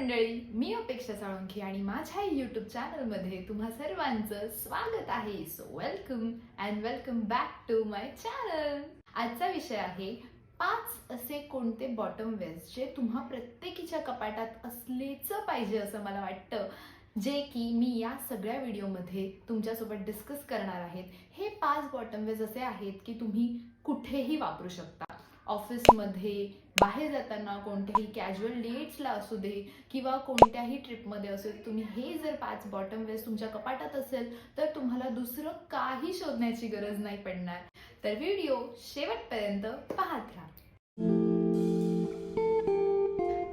मंडळी मी अपेक्षा साळुंखे आणि माझ्या यूट्यूब चॅनलमध्ये तुम्हा सर्वांचं स्वागत आहे. So welcome and welcome back to my channel आजचा विषय आहे पाच असे कोणते बॉटम वेअर्स जे तुम्हा प्रत्येकीच्या कपाटात असलेच पाहिजे असं मला वाटतं. जे की मी या सगळ्या व्हिडिओमध्ये तुमच्यासोबत डिस्कस करणार आहेत. हे पाच बॉटम वेअर्स असे आहेत की तुम्ही कुठेही वापरू शकता. ऑफिसमध्ये बाहेर जाताना कोणत्याही कॅज्युअल डेट्सला असू दे किंवा कोणत्याही ट्रिपमध्ये असू दे तुम्ही हे जर पाच बॉटम वेस्ट तुमच्या कपाटात असेल तर तुम्हाला दुसरं काही शोधण्याची गरज नाही पडणार. तर व्हिडिओ शेवटपर्यंत पाहत राहा.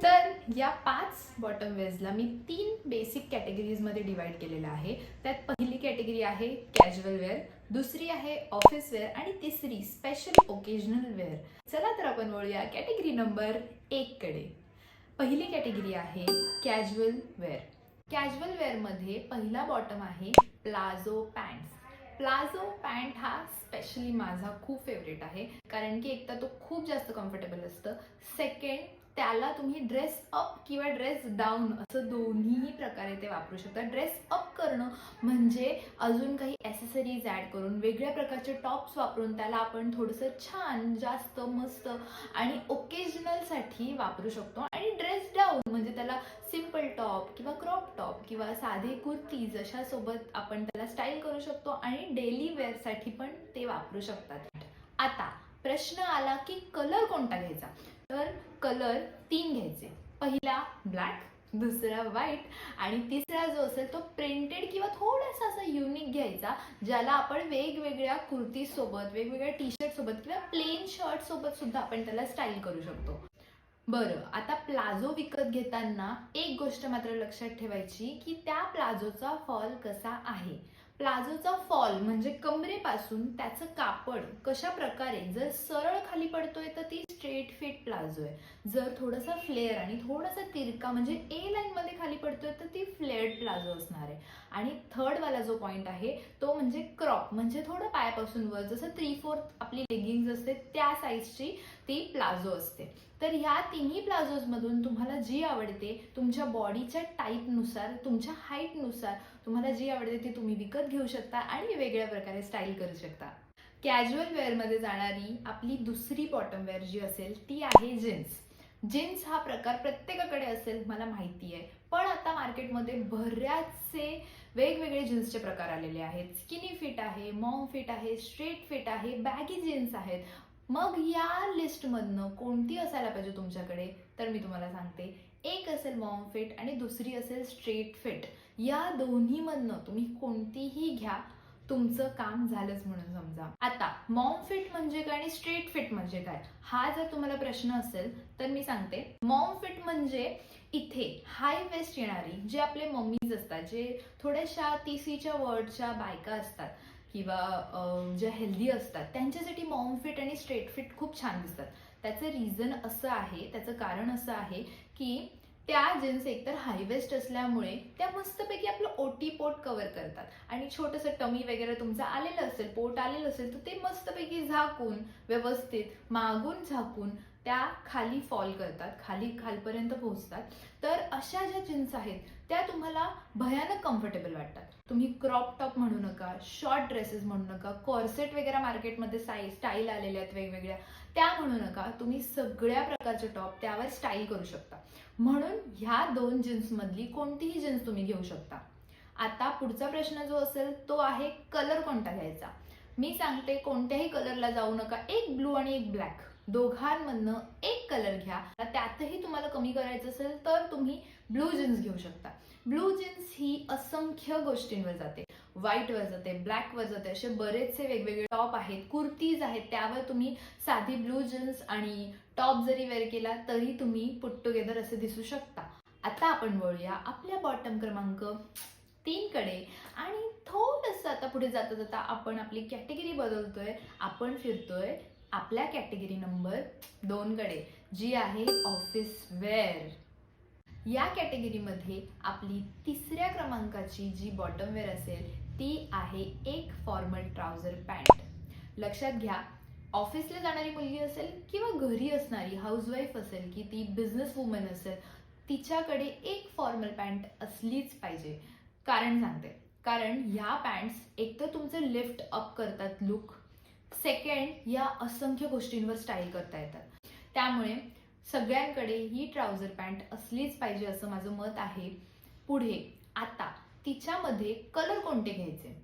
तर या पाच बॉटम वेअर्सला मी तीन बेसिक कॅटेगरीजमध्ये डिवाईड केलेलं आहे. त्यात पहिली कॅटेगरी आहे कॅज्युअल वेअर दुसरी आहे ऑफिस वेअर आणि तिसरी स्पेशल ओकेजनल वेअर चला तर आपण वळूया कॅटेगरी नंबर एककडे पहिली कॅटेगरी आहे कॅज्युअल वेअर कॅज्युअल वेअरमध्ये पहिला बॉटम आहे प्लाझो पॅन्ट्स प्लाझो पॅन्ट हा स्पेशली माझा खूप फेवरेट आहे. कारण की एक तर तो खूप जास्त कम्फर्टेबल असतं. सेकंड त्याला तुम्ही ड्रेस अप किंवा ड्रेस डाऊन असं दोन्हीही प्रकारे ते वापरू शकता. ड्रेस अप करणं म्हणजे अजून काही ॲसेसरीज ॲड करून वेगळ्या प्रकारचे टॉप्स वापरून त्याला आपण थोडंसं छान जास्त मस्त आणि ओकेजनलसाठी वापरू शकतो. आणि ड्रेस डाऊन म्हणजे त्याला सिंपल टॉप किंवा क्रॉप टॉप किंवा साधे कुर्तीज अशा सोबत आपण त्याला स्टाईल करू शकतो आणि डेली वेअरसाठी पण ते वापरू शकतात. आता प्रश्न आला की कलर कोणता घ्यायचा? तर कलर तीन घ्यायचे. पहिला ब्लॅक दुसरा व्हाईट आणि तिसरा जो असेल तो प्रिंटेड किंवा थोडासा असा युनिक घ्यायचा ज्याला आपण वेगवेगळ्या कुर्ती सोबत वेगवेगळ्या टी शर्ट सोबत किंवा प्लेन शर्ट सोबत सुद्धा आपण त्याला स्टाईल करू शकतो. बरं आता प्लाझो विकत घेताना एक गोष्ट मात्र लक्षात ठेवायची की त्या प्लाझोचा फॉल कसा आहे. प्लाझोचा फॉल म्हणजे कमरेपासून त्याचं कापड कशा प्रकारे जर सरळ खाली पडतोय तर ती स्ट्रेट फिट प्लाझो आहे. जर थोडासा फ्लेअर आणि थोडासा तिरका म्हणजे ए लाईन मध्ये खाली पडतोय तर ती फ्लेअर्ड प्लाझो असणार आहे. आणि थर्ड वाला जो पॉइंट आहे तो म्हणजे क्रॉप म्हणजे थोडं पायापासून वर. जसं थ्री फोर्थ आपली लेगिंग्स असते त्या साईजची ती प्लाझो असते. तर ह्या तिन्ही प्लाझोजमधून तुम्हाला जी आवडते तुमच्या बॉडीच्या टाईपनुसार तुमच्या हाईटनुसार तुम्हाला जी आवडते ती तुम्ही विकत घेऊ शकता आणि वेगळ्या प्रकारे स्टाईल करू शकता. कॅज्युअल वेअरमध्ये जाणारी आपली दुसरी बॉटम वेअर जी असेल ती आहे जीन्स जीन्स हा प्रकार प्रत्येकाकडे असेल मला माहिती आहे. पण आता मार्केटमध्ये बऱ्याचसे वेगवेगळे जीन्सचे प्रकार आलेले आहेत. स्किनी फिट आहे मॉम फिट आहे स्ट्रेट फिट आहे बॅगी जीन्स आहेत. मग या लिस्टमधनं कोणती असायला पाहिजे तुमच्याकडे? तर मी तुम्हाला सांगते. एक असेल मॉम फिट आणि दुसरी असेल स्ट्रेट फिट या दोन्हीमधनं तुम्ही कोणतीही घ्या तुमचं काम झालंच म्हणून समजा. आता मॉम फिट म्हणजे काय आणि स्ट्रेट फिट म्हणजे काय? हा जर तुम्हाला प्रश्न असेल तर मी सांगते. मॉम फिट म्हणजे इथे हाय वेस्ट येणारी जे आपले मम्मीज असतात जे थोड्याशा तिसीच्या वर्डच्या बायका असतात किंवा ज्या हेल्दी असतात त्यांच्यासाठी मॉम फिट आणि स्ट्रेट फिट खूप छान दिसतात. त्याचं रिझन असं आहे त्याचं कारण असं आहे की त्या जीन्स एकतर हायवेस्ट असल्यामुळे त्या मस्तपैकी आपलं ओटी पोट कवर करतात. आणि छोटंसं टमी वगैरे तुमचं आलेलं असेल पोट आलेलं असेल तर ते मस्तपैकी झाकून व्यवस्थित मागून झाकून त्या खाली फॉल करतात खाली खालपर्यंत पोहोचतात. तर अशा ज्या जीन्स आहेत त्या तुम्हाला भयानक कम्फर्टेबल वाटतात. तुम्ही क्रॉप टॉप म्हणू नका शॉर्ट ड्रेसेस म्हणू नका कॉर्सेट वगैरे मार्केटमध्ये साई स्टाईल आलेल्या आहेत वेगवेगळ्या त्या म्हणू नका. तुम्ही सगळ्या प्रकारचे टॉप त्यावर स्टाईल करू शकता. म्हणून ह्या दोन जीन्समधली कोणतीही जीन्स तुम्ही घेऊ शकता. आता पुढचा प्रश्न जो असेल तो आहे कलर कोणता घ्यायचा? मी सांगते कोणत्याही कलरला जाऊ नका. एक ब्लू आणि एक ब्लॅक दोघांमधनं एक कलर घ्या. त्यातही तुम्हाला कमी करायचं असेल तर तुम्ही ब्लू जीन्स घेऊ शकता. ब्लू जीन्स ही असंख्य गोष्टींवर जाते. व्हाईटवर जाते ब्लॅकवर जाते. असे बरेचसे वेगवेगळे टॉप आहेत कुर्तीज आहेत. त्यावर तुम्ही साधी ब्लू जीन्स आणि टॉप जरी वेअर केला तरी तुम्ही पुट टुगेदर असे दिसू शकता. आता आपण वळूया आपल्या बॉटम क्रमांक तीन कडे. आणि थोडंसं आता पुढे जाता जाता आपण आपली कॅटेगरी बदलतोय. आपण फिरतोय आपल्या कॅटेगरी नंबर दोनकडे जी आहे ऑफिस वेअर या कॅटेगरीमध्ये आपली तिसऱ्या क्रमांकाची जी बॉटम वेअर असेल ती आहे एक फॉर्मल ट्राउझर पॅन्ट लक्षात घ्या ऑफिसला जाणारी मुलगी असेल किंवा घरी असणारी हाऊसवाईफ असेल की ती बिझनेस वुमन असेल तिच्याकडे एक फॉर्मल पॅन्ट असलीच पाहिजे. कारण सांगते कारण ह्या पॅन्ट्स एक तर तुमचं लिफ्ट अप करतात लुक सेकंड या असंख्य गोष्टींवर स्टाईल करता येतात. त्यामुळे सगळ्यांकडे ही ट्राउझर पॅन्ट असलीच पाहिजे असं माझं मत आहे. पुढे आता तिच्यामध्ये कलर कोणते घ्यायचे?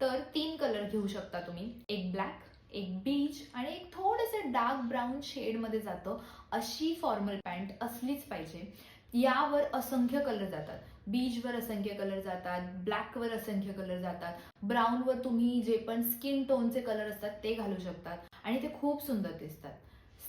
तर तीन कलर घेऊ शकता तुम्ही. एक ब्लॅक एक बीच आणि एक थोडंसं डार्क ब्राऊन शेडमध्ये जातं अशी फॉर्मल पॅन्ट असलीच पाहिजे. यावर असंख्य कलर जातात. बीजवर असंख्य कलर जातात ब्लॅकवर असंख्य कलर जातात. ब्राऊनवर तुम्ही जे पण स्किन टोनचे कलर असतात ते घालू शकतात आणि ते खूप सुंदर दिसतात.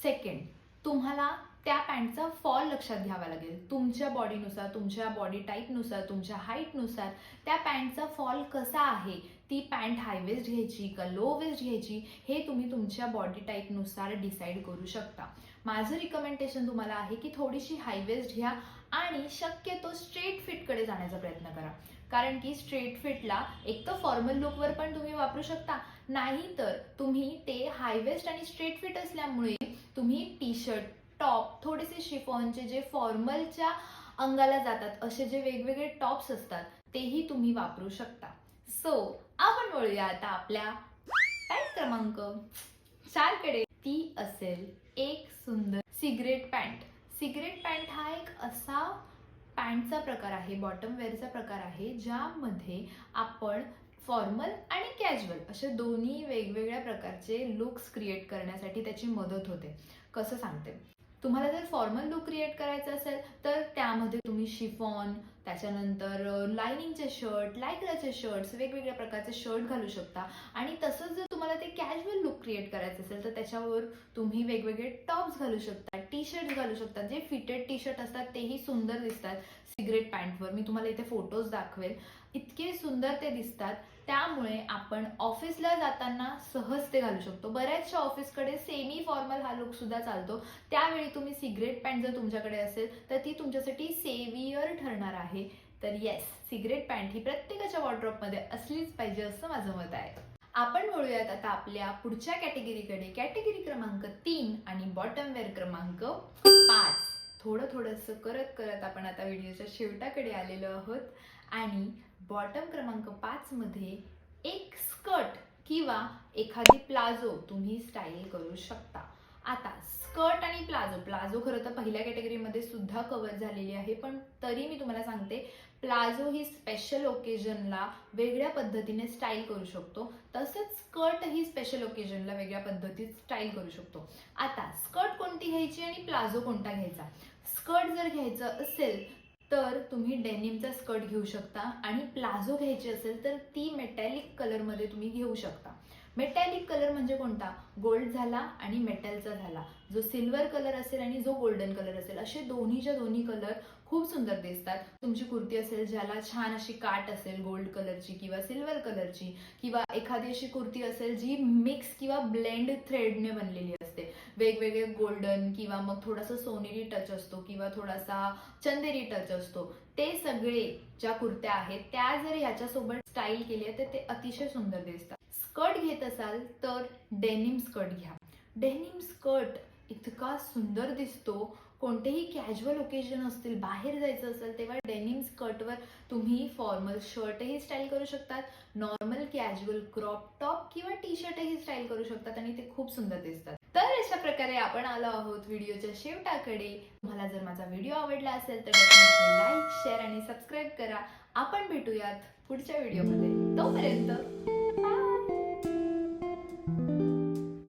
सेकंड तुम्हाला त्या पॅन्टचा फॉल लक्षात घ्यावा लागेल. तुमच्या बॉडीनुसार तुमच्या बॉडी टाईपनुसार तुमच्या हाईटनुसार त्या पॅन्टचा फॉल कसा आहे? ती पॅन्ट हाय वेस्ट घ्यायची का लो वेस्ट घ्यायची हे तुम्ही तुमच्या बॉडी टाईपनुसार डिसाईड करू शकता. माझं रिकमेंडेशन तुम्हाला आहे की थोडीशी हाय वेस्ट घ्या आणि शक्यतो स्ट्रेट फिटकडे जाण्याचा प्रयत्न करा. कारण की स्ट्रेट फिटला एक तर फॉर्मल लुकवर पण तुम्ही वापरू शकता. नाही तर तुम्ही ते हाय वेस्ट आणि स्ट्रेट फिट असल्यामुळे तुम्ही टी शर्ट टॉप थोडेसे शिफॉनचे जे फॉर्मलच्या अंगाला जातात असे जे वेगवेगळे टॉप्स असतात तेही तुम्ही वापरू शकता. सो आपण वळूया आता आपल्या पॅन्ट क्रमांक. चारकडे ती असेल एक सुंदर सिगरेट पॅन्ट. सिगरेट पॅन्ट हा एक असा पॅन्टचा प्रकार आहे बॉटम वेअरचा प्रकार आहे ज्यामध्ये आपण फॉर्मल आणि कॅज्युअल असे दोन्ही वेगवेगळ्या प्रकारचे लुक्स क्रिएट करण्यासाठी त्याची मदत होते. कसं सांगते? तुम्हाला जर फॉर्मल लुक क्रिएट करायचं असेल तर त्यामध्ये तुम्ही शिफॉन त्याच्यानंतर लायनिंगचे शर्ट लायक्राचे शर्ट्स वेगवेगळ्या प्रकारचे शर्ट घालू शकता. आणि तसंच जर तुम्हाला ते कॅज्युअल लुक क्रिएट करायचं असेल तर त्याच्यावर तुम्ही वेगवेगळे टॉप्स घालू शकता टी शर्ट घालू शकता. जे फिटेड टी शर्ट असतात तेही सुंदर दिसतात. सिगरेट पॅन्टवर. मी तुम्हाला इथे फोटोज दाखवेल. इतके सुंदर ते दिसतात. त्यामुळे आपण ऑफिसला जाताना सहज ते घालू शकतो. बऱ्याचशा ऑफिसकडे सेमी फॉर्मल हा लुक सुद्धा चालतो. त्यावेळी तुम्ही सिगरेट पॅन्ट जर तुमच्याकडे असेल तर ती तुमच्यासाठी सेवियर ठरणार आहे. तर येस सिगरेट पॅन्ट ही प्रत्येकाच्या वॉर्ड्रॉपमध्ये असलीच पाहिजे असं माझं मत आहे. आपण वळूयात आता आपल्या पुढच्या कॅटेगरीकडे कॅटेगरी क्रमांक तीन आणि बॉटम वेअर क्रमांक पाच. थोडं थोडंसं करत करत आपण आता व्हिडिओच्या शेवटाकडे आलेलो आहोत. आणि बॉटम क्रमांक पाचमध्ये एक स्कर्ट किंवा एखादी प्लाझो तुम्ही स्टाईल करू शकता. आता स्कर्ट आणि प्लाझो प्लाझो खरं तर पहिल्या कॅटेगरीमध्ये सुद्धा कव्हर झालेली आहे पण तरी मी तुम्हाला सांगते प्लाझो ही स्पेशल ओकेजनला वेगळ्या पद्धतीने स्टाईल करू शकतो. तसंच स्कर्ट ही स्पेशल ओकेजनला वेगळ्या पद्धतीत स्टाईल करू शकतो. आता स्कर्ट कोणती घ्यायची आणि प्लाझो कोणता घ्यायचा? स्कर्ट जर घ्यायचं असेल तर तुम्ही डेनिमचा स्कर्ट घेऊ शकता आणि प्लाझो घ्यायची असेल तर ती मेटॅलिक कलरमध्ये तुम्ही घेऊ शकता. मेटॅलिक कलर म्हणजे कोणता? गोल्ड झाला आणि मेटलचा झाला. जो सिल्वर कलर असेल आणि जो गोल्डन कलर असेल असे दोन्हीच्या दोन्ही कलर खूप सुंदर दिसतात. तुमची कुर्ती असेल ज्याला छान अशी काट असेल गोल्ड कलरची किंवा सिल्वर कलरची किंवा एखादी अशी कुर्ती असेल जी मिक्स किंवा ब्लेंड थ्रेडने बनलेली असते. वेगवेगळे गोल्डन किंवा मग थोडासा सोनेरी टच असतो किंवा थोडासा चंदेरी टच असतो. ते सगळे ज्या कुर्त्या आहेत त्या जर ह्याच्यासोबत स्टाईल केली तर ते अतिशय सुंदर दिसतात. स्कर्ट घेत असाल तर डेनिम स्कर्ट घ्या. डेनिम स्कर्ट इतका सुंदर दिसतो कोणतेही कॅज्युअल ओकेजन असतील बाहेर जायचं असेल तेव्हा डेनिम स्कर्टवर तुम्ही फॉर्मल शर्टही स्टाईल करू शकतात नॉर्मल कॅज्युअल क्रॉप टॉप किंवा टी शर्टही स्टाईल करू शकतात आणि ते खूप सुंदर दिसतात. तर अशा प्रकारे आपण आलो आहोत व्हिडिओच्या शेवटाकडे. तुम्हाला जर माझा व्हिडिओ आवडला असेल तर लाईक शेअर आणि सबस्क्राईब करा. आपण भेटूयात पुढच्या व्हिडिओमध्ये. तोपर्यंत